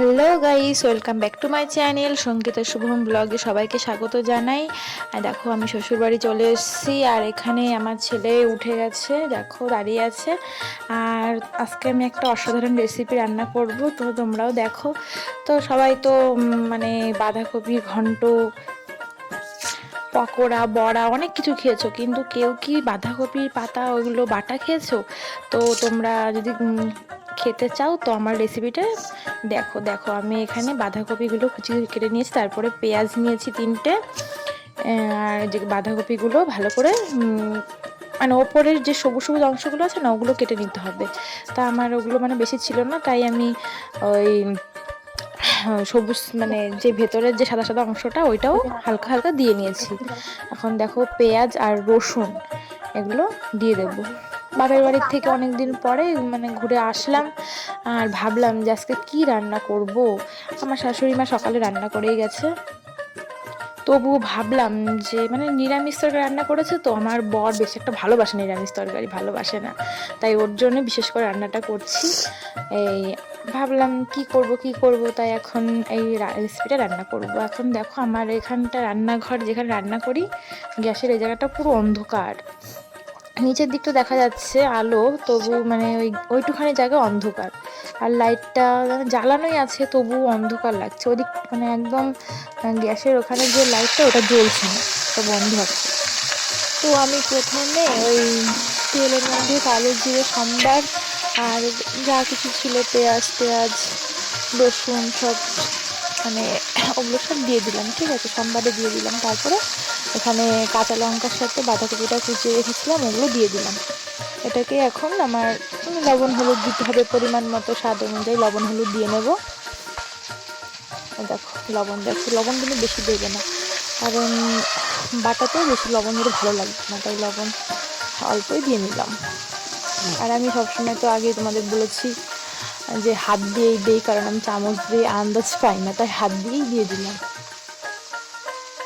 Hello guys, welcome back to my channel Sangeeta Shubham ব্লগে সবাইকে স্বাগত জানাই। আর দেখো, আমি শ্বশুরবাড়ি চলে এসেছি, আর এখানে আমার ছেলে উঠে গেছে, দেখো, দাঁড়িয়ে আছে। আর আজকে আমি একটা অসাধারণ রেসিপি রান্না করব, তো তোমরাও দেখো। তো সবাই তো মানে বাঁধাকপি, ঘন্ট, পকোড়া, বড়া, অনেক কিছু খেয়েছো, কিন্তু কেউ কি বাঁধাকপির পাতা ওইগুলো বাটা খেয়েছো? তো তোমরা যদি খেতে চাও, তো আমার রেসিপিটা দেখো দেখো, আমি এখানে বাঁধাকপিগুলো কুচি কেটে নিয়েছি, তারপরে পেঁয়াজ নিয়েছি তিনটে, আর যে বাঁধাকপিগুলো ভালো করে মানে ওপরের যে সবুজ সবুজ অংশগুলো আছে না, ওগুলো কেটে নিতে হবে। তা আমার ওগুলো মানে বেশি ছিল না, তাই আমি ওই, সবুজ মানে যে ভেতরের যে সাদা সাদা অংশটা, ওইটাও হালকা হালকা দিয়ে নিয়েছি। এখন দেখো পেঁয়াজ আর রসুন, এগুলো দিয়ে দেব। বাপের বাড়ির থেকে অনেক দিন পরে মানে ঘুরে আসলাম আর ভাবলাম যে আজকে কী রান্না করব। আমার শাশুড়ি মা সকালে রান্না করেই গেছে। তবুও ভাবলাম যে মানে নিরামিষ তরকারি রান্না করেছে তো আমার বর বেশি একটা ভালোবাসে নিরামিষ তরকারি, ভালোবাসে না। তাই ওর জন্য বিশেষ করে রান্নাটা করছি। এই ভাবলাম কি করব কি করব? তাই এখন এই রেসিপিটা রান্না করব। এখন দেখো আমার এখানটা রান্নাঘর যেখানে রান্না করি, গ্যাসের এই জায়গাটা পুরো অন্ধকার। নিচের দিকটা দেখা যাচ্ছে আলো, তবু মানে ওই ওইটুখানি জায়গা অন্ধকার। আর লাইটটা জ্বালানোই আছে, তবু অন্ধকার লাগছে। ওদিক মানে একদম গ্যাসের ওখানে যে লাইটটা, ওটা জ্বলছে না বন্ধ আছে। তো আমি প্রথমে ওই তেলের মধ্যে কালো জিরে, সম্বার আর যা কিছু ছিল, পেঁয়াজ পেঁয়াজ, রসুন, সব মানে ওগুলো সব দিয়ে দিলাম, ঠিক আছে? সম্বারে দিয়ে দিলাম। তারপরে এখানে কাঁচা লঙ্কার সাথে বাঁধাকপিটা কুচিয়ে রেখেছিলাম, ওগুলো দিয়ে দিলাম। এটাকে এখন আমার লবণ হলুদ দিতে হবে পরিমাণ মতো, স্বাদ অনুযায়ী লবণ হলুদ দিয়ে নেব। দেখো, লবণ দেখো, লবণ কিন্তু বেশি দেবে না, কারণ বাটাতেও বেশি লবণ দিলে ভালো লাগবে না, তাই লবণ অল্পই দিয়ে নিলাম। আর আমি সবসময় তো আগে তোমাদের বলেছি যে হাত দিয়েই দিই, কারণ আমি চামচ দিয়ে আন্দাজ পাই না, তাই হাত দিয়েই দিয়ে দিলাম।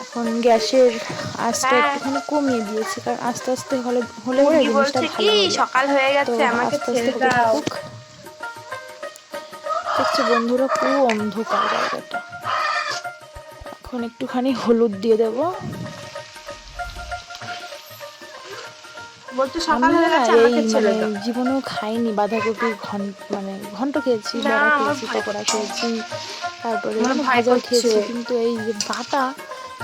এখন গ্যাসের আঁচটা হ্যাঁ। একটুখানি কমিয়ে দিয়েছি কারণ আস্তে আস্তে হলে হলে জিনিসটা ভালো সকাল হয়ে গেছে আমাকে আস্তে আস্তে ছেড়ে দাও। দেখছ বন্ধুরা পুরো অন্ধকার জায়গাটা। এখন একটুখানি হলুদ দিয়ে দেবো। মানে জীবনেও খাইনি বাঁধাকপি ঘন্ট মানে ঘন্ট খেয়েছি বড়া খেয়েছি পকোড়া খেয়েছি তারপরে মানে করছে। খেয়েছি কিন্তু এই যে বাটা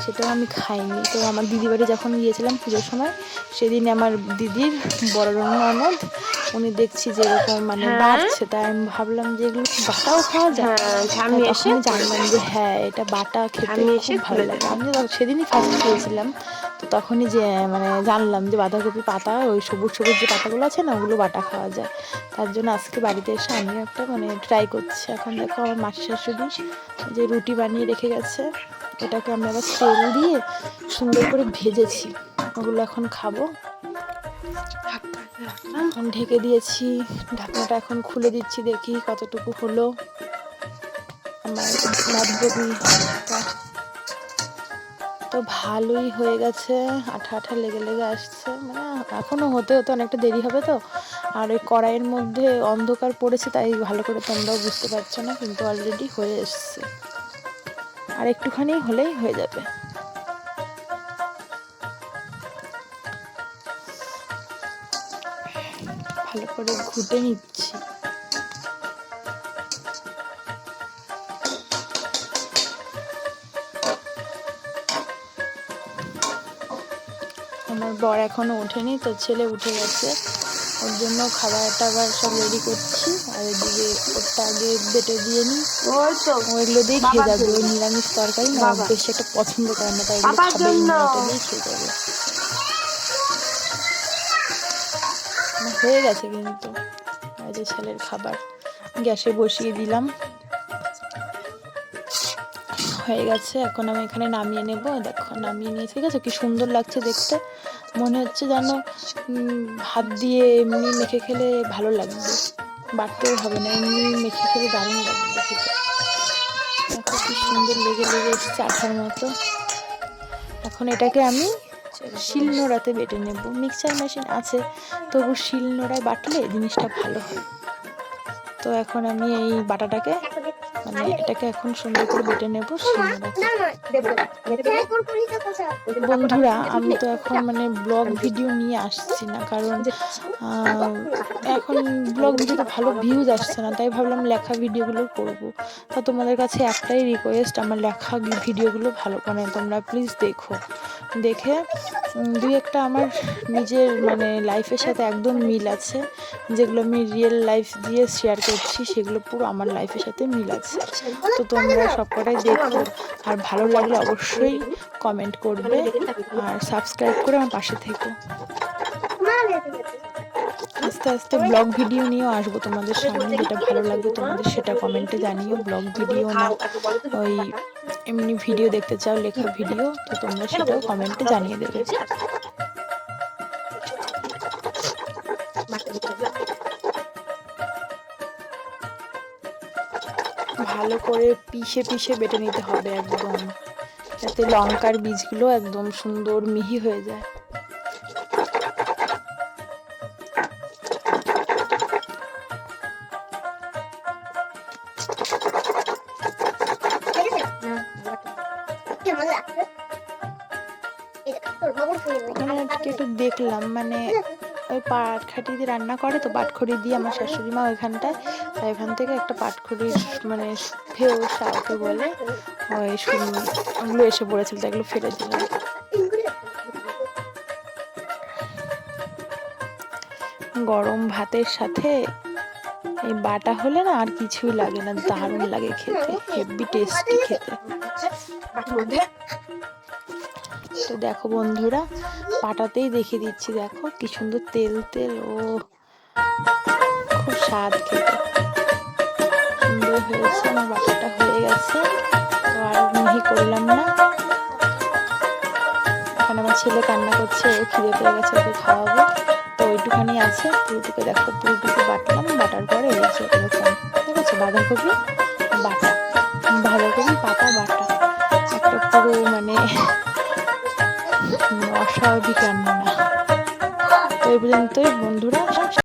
সেটাও আমি খাইনি। তো আমার দিদি বাড়ি যখন গিয়েছিলাম পুজোর সময় সেদিন আমার দিদির বড় ননদ উনি দেখছি যে এরকম মানে হ্যাঁ। বাড়ছে। তাই আমি ভাবলাম যে এগুলো বাটাও খাওয়া যায়? হ্যাঁ আমি এসে জানলাম যে হ্যাঁ এটা বাটা খেতে খুব ভালো লাগে। আমি সেদিনই ফার্স্ট খেয়েছিলাম তো তখনই যে মানে জানলাম যে বাঁধাকপি পাতা ওই সবুজ সবুজ যে পাতাগুলো আছে না ওগুলো বাটা খাওয়া যায়। তার জন্য আজকে বাড়িতে এসে আমিও একটা মানে ট্রাই করছি। এখন দেখো আমার মাসি শাশুড়ি যে রুটি বানিয়ে রেখে গেছে। এটাকে আমি আবার তেল দিয়ে সুন্দর করে ভেজেছি। ওগুলো এখন খাব। এখন ঢেকে দিয়েছি। ঢাকনাটা এখন খুলে দিচ্ছি দেখি কতটুকু হলো। আমার বাঁধাকপিটা তো ভালোই হয়ে গেছে। আঠা আঠা লেগে লেগে আসছে। মানে এখনও হতে হতে অনেকটা দেরি হবে তো। আর ওই কড়াইয়ের মধ্যে অন্ধকার পড়েছে, তাই ভালো করে তোমরাও বুঝতে পারছ না, কিন্তু অলরেডি হয়ে এসছে। আর একটুখানি হলেই হয়ে যাবে। ভালো করে ঘুটে নিচ্ছি। আমার বর এখনও ওঠেনি, তো ছেলে উঠে গেছে। ওর জন্য খাবার টাবার সব রেডি করছি। আর এদিকে ওরটা আগে বেটে দিয়ে নিই। ওই তো। ও দিয়ে খেয়ে যাবে। ওই নিরামিষ তরকারি না বেশি একটা পছন্দ করে না তাই দিয়ে খেয়ে যাবে। হয়ে গেছে কিন্তু। যে ছেলের খাবার গ্যাসে বসিয়ে দিলাম। হয়ে গেছে এখন আমি এখানে নামিয়ে নেব। দেখো নামিয়ে নিয়ে ঠিক আছে? কি সুন্দর লাগছে দেখতে। মনে হচ্ছে যেন ভাত দিয়ে এমনি মেখে খেলে ভালো লাগবে। বাড়তেও হবে না, এমনি মেখে খেলে দারুণ লাগবে খেতে। কি সুন্দর লেগে লেগে এসেছে আঠার মতো। এখন এটাকে আমি শিল নোড়াতে বেটে নেব। মিক্সচার মেশিন আছে, তবু শিলনোড়ায় বাটলে জিনিসটা ভালো হয়। তো এখন আমি এই বাটাটাকে মানে এটাকে এখন সুন্দর করে বেটে নেব বন্ধুরা, আমি তো এখন মানে ব্লগ ভিডিও নিয়ে আসছি না, কারণ এখন ব্লগ ভিডিওতে ভালো ভিউজ আসছে না, তাই ভাবলাম লেখা ভিডিওগুলো করব। তা তোমাদের কাছে একটাই রিকোয়েস্ট আমার লেখা ভিডিওগুলো ভালো মানে তোমরা প্লিজ দেখো। দেখে দুই একটা আমার নিজের মানে লাইফের সাথে একদম মিল আছে, যেগুলো আমি রিয়েল লাইফ দিয়ে শেয়ার করছি, সেগুলো পুরো আমার লাইফের সাথে মিল আছে। তো তোমরা সবকটাই দেখো। আর ভালো লাগলে অবশ্যই কমেন্ট করবে আর সাবস্ক্রাইব করে আমার পাশে থেকো। আস্তে আস্তে ব্লগ ভিডিও নিয়েও আসব তোমাদের সামনে, যেটা ভালো লাগবে তোমাদের সেটা কমেন্টে জানিও। ব্লগ ভিডিও না, ওই এমনি ভিডিও দেখতে চাও, লেখা ভিডিও তো তোমরা সেটাও কমেন্টে জানিয়ে দেবে। ভালো করে পিষে পিষে বেটে নিতে হবে একদম। যাতে লঙ্কার বীজগুলো একদম সুন্দর মিহি হয়ে যায়। আজকে একটু দেখলাম মানে ওই পাটখাটি দিয়ে রান্না করে তো পাটখড়ি দিয়ে আমার শাশুড়ি মা ওইখানটায়। তাই ওখান থেকে একটা পাটখড়ির মানে ফেউ সাউকে বলে ওই ওগুলো এসে পড়েছিল এগুলো ফেলে দিলাম গরম ভাতের সাথে এই বাটা হলে না আর কিছুই লাগে না, দারুণ লাগে খেতে হেভি টেস্টি খেতে। তো দেখো বন্ধুরা পাটাতেই দেখিয়ে দিচ্ছি, দেখো কি সুন্দর তেল তেল, ও, খুব স্বাদ খেতে। সুন্দর হয়েছে, আমার বাটাটা হয়ে গেছে। তো আর মিহি করলাম না। এখন আমার ছেলে কান্না করছে, ও খিদে পেয়ে গেছে, ওকে খাওয়াবো। তো ওইটুখানি আছে, পুরোটুকু দেখো, পুরোটুকু বাটলাম। বাঁধাকপি বাটা বাঁধাকপি পাতা বাটা। একটা পুরো মানে অস্বাভাবিক রান্না। তো এই পর্যন্তই বন্ধুরা।